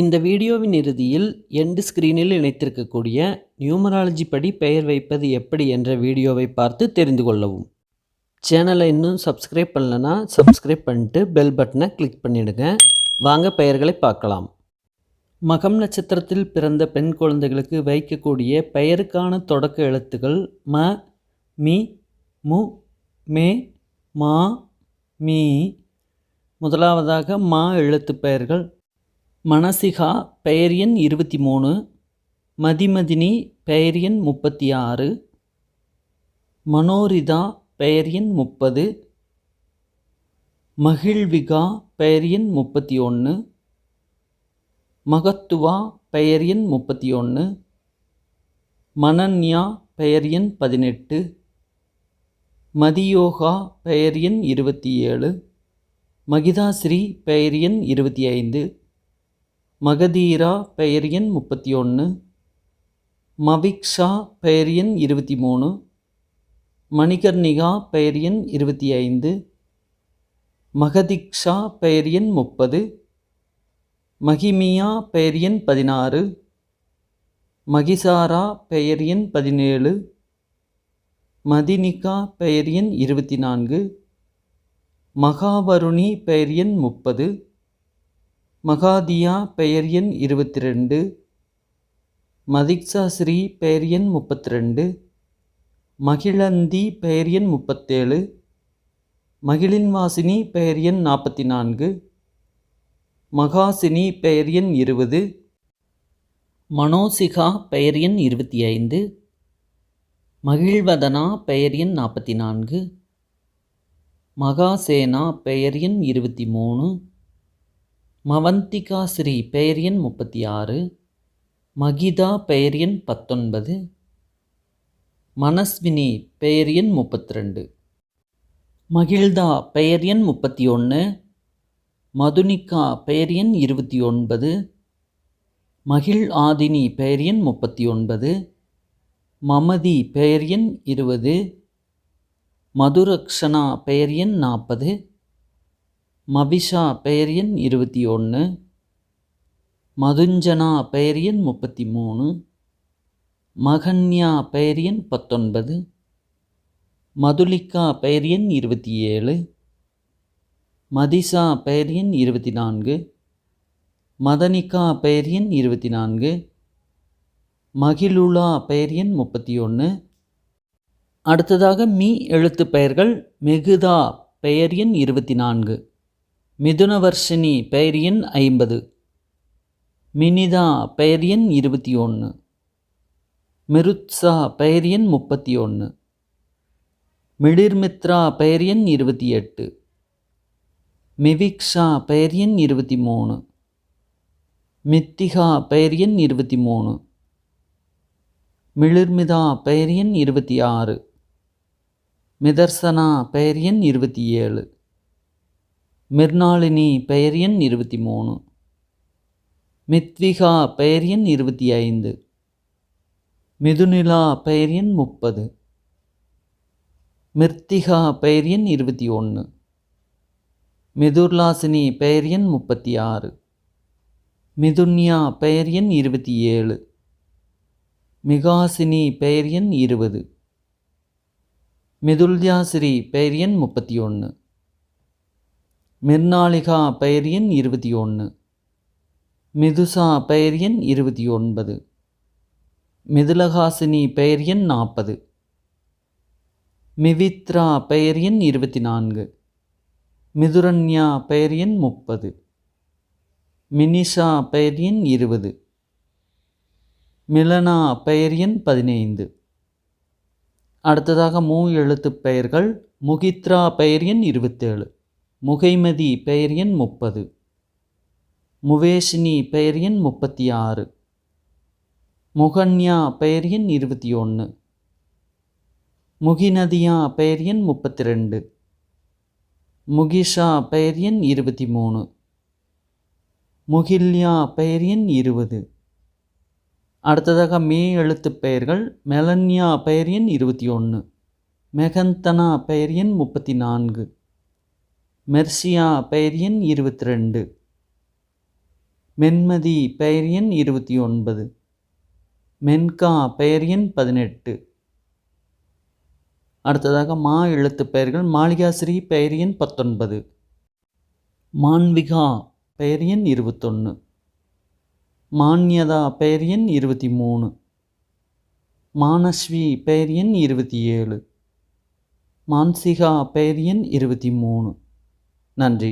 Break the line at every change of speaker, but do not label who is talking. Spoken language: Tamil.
இந்த வீடியோவின் இறுதியில் எண்டு ஸ்க்ரீனில் இணைத்திருக்கக்கூடிய நியூமராலஜி படி பெயர் வைப்பது எப்படி என்ற வீடியோவை பார்த்து தெரிந்து கொள்ளவும். சேனலை இன்னும் சப்ஸ்கிரைப் பண்ணலனா சப்ஸ்கிரைப் பண்ணிட்டு பெல் பட்டனை கிளிக் பண்ணிடுங்க. வாங்க பெயர்களை பார்க்கலாம். மகம் நட்சத்திரத்தில் பிறந்த பெண் குழந்தைகளுக்கு வைக்கக்கூடிய பெயருக்கான தொடக்க எழுத்துக்கள் ம மி மு மே மா மீ. முதலாவதாக மா எழுத்து பெயர்கள் மனசிகா பெயர் எண் இருபத்தி மூணு மதிமதினி பெயர் எண் முப்பத்தி ஆறு மனோரிதா பெயர் எண் முப்பது மகிழ்விகா பெயர் எண் முப்பத்தி ஒன்று மகத்துவா பெயர் எண் முப்பத்தி ஒன்று மனன்யா பெயர் எண் பதினெட்டு மதியோகா பெயர் எண் இருபத்தி ஏழு மகிதாஸ்ரீ பெயர் எண் இருபத்தி ஐந்து. மகதீரா பெயர் எண் முப்பத்தி ஒன்று மவிக்ஷா பெயர் எண் இருபத்தி மூணு மணிகர்ணிகா பெயர் எண் இருபத்தி ஐந்து மகதிக்ஷா பெயர் எண் முப்பது மகிமியா பெயர் எண் பதினாறு மகிசாரா பெயர் எண் பதினேழு மதினிகா பெயர் எண் இருபத்தி நான்கு மகாவருணி பெயர் எண் முப்பது மகாதியா பெயர் எண் இருபத்தி ரெண்டு மதிக்ஷா ஸ்ரீ பெயர் எண் முப்பத்தி ரெண்டு மகிழந்தி பெயர் எண் முப்பத்தேழு. மகிழின் வாசினி பெயர் எண் நாற்பத்தி நான்கு மகாசினி பெயர் எண் இருபது. மனோசிகா பெயர் எண் இருபத்தி ஐந்து மகிழ்வதனா பெயர் எண் நாற்பத்தி நான்கு மகாசேனா பெயர் எண் இருபத்தி மூணு மவந்திகா ஸ்ரீ பெயர் எண் முப்பத்தி ஆறு மகிதா பெயர் எண் பத்தொன்பது மனஸ்வினி பெயர் எண் முப்பத்தி ரெண்டு மகிழ்தா பெயர் எண் முப்பத்தி ஒன்று மதுனிகா பெயர் எண் இருபத்தி ஒன்பது மகிழ் ஆதினி பெயர் எண் முப்பத்தி ஒன்பது மமதி பெயர் எண் இருபது மதுரக்ஷனா பெயர் எண் நாற்பது மபிஷா பெயர் எண் இருபத்தி ஒன்று மதுஞ்சனா பெயர் எண் முப்பத்தி மூணு மகன்யா பெயர் எண் பத்தொன்பது மதுலிகா பெயர் எண் இருபத்தி ஏழு மதிசா பெயர் எண் இருபத்தி நான்கு மதனிகா பெயர் எண் இருபத்தி நான்கு மகிழுலா பெயர் எண் முப்பத்தி ஒன்று. அடுத்ததாக மீ எழுத்து பெயர்கள் மெகுதா பெயர் எண் இருபத்தி நான்கு. மிதுனவர்ஷினி பெயர் எண் ஐம்பது. மினிதா பெயர் எண் இருபத்தி ஒன்று. மிருத்ஸா பெயர் எண் முப்பத்தி ஒன்று. மிடிர்மித்ரா பெயர் எண் இருபத்தி எட்டு. மிவிக்ஷா பெயர் எண் இருபத்தி மூணு. மித்திகா பெயர் எண் இருபத்தி மூணு. மிளிர்மிதா பெயர் எண் இருபத்தி ஆறு. மிதர்சனா பெயர் எண் இருபத்தி ஏழு. மிர்னாளினி பெயர் எண் இருபத்தி மூணு. மித்விகா பெயர் எண் இருபத்தி ஐந்து. மிதுனிலா பெயர் எண் முப்பது. மிர்த்திகா பெயர் எண் இருபத்தி ஒன்று. மிதுர்லாசினி பெயர் எண் முப்பத்தி ஆறு. மிதுன்யா பெயர் எண் இருபத்தி ஏழு. மிகாசினி பெயர் எண் இருபது. மிதுல்யாசிரி பெயர் எண் முப்பத்தி ஒன்று. மிர்னாளிகா பெயர் எண் இருபத்தி ஒன்று. மிதுசா பெயர் எண் இருபத்தி ஒன்பது. மிதுலகாசினி பெயர் எண் நாற்பது. மிவித்ரா பெயர் எண் இருபத்தி நான்கு. மிதுரன்யா பெயர் எண் முப்பது. மினிஷா பெயர் எண் இருபது. மிலனா பெயர் எண் பதினைந்து. அடுத்ததாக மூ எழுத்து பெயர்கள் முகித்ரா பெயர் எண் இருபத்தேழு. முகைமதி பெயர் எண் முப்பது. முவேஷினி பெயர் எண் முப்பத்தி ஆறு முகன்யா பெயர் எண் இருபத்தி ஒன்று முகிநதியா பெயர் எண் முப்பத்தி ரெண்டு முகிஷா பெயர் எண் இருபத்தி மூணு முகில்யா பெயர் எண் இருபது. அடுத்ததாக மே எழுத்துப் பெயர்கள் மெலன்யா பெயர் எண் இருபத்தி ஒன்று மெகந்தனா பெயர் எண் முப்பத்தி நான்கு மெர்சியா பெயர் எண் இருபத்தி ரெண்டு மென்மதி பெயர் எண் இருபத்தி ஒன்பது. மென்கா பெயர் எண் பதினெட்டு. அடுத்ததாக மா எழுத்துப் பெயர்கள் மாளிகாஸ்ரீ பெயர் எண் பத்தொன்பது. மான்விகா பெயர் எண் இருபத்தொன்று மான்யதா பெயர் எண் இருபத்தி மூணு. மானஸ்வி பெயர் எண் இருபத்தி ஏழு. மான்சிகா பெயர் எண் இருபத்தி மூணு. நன்றி.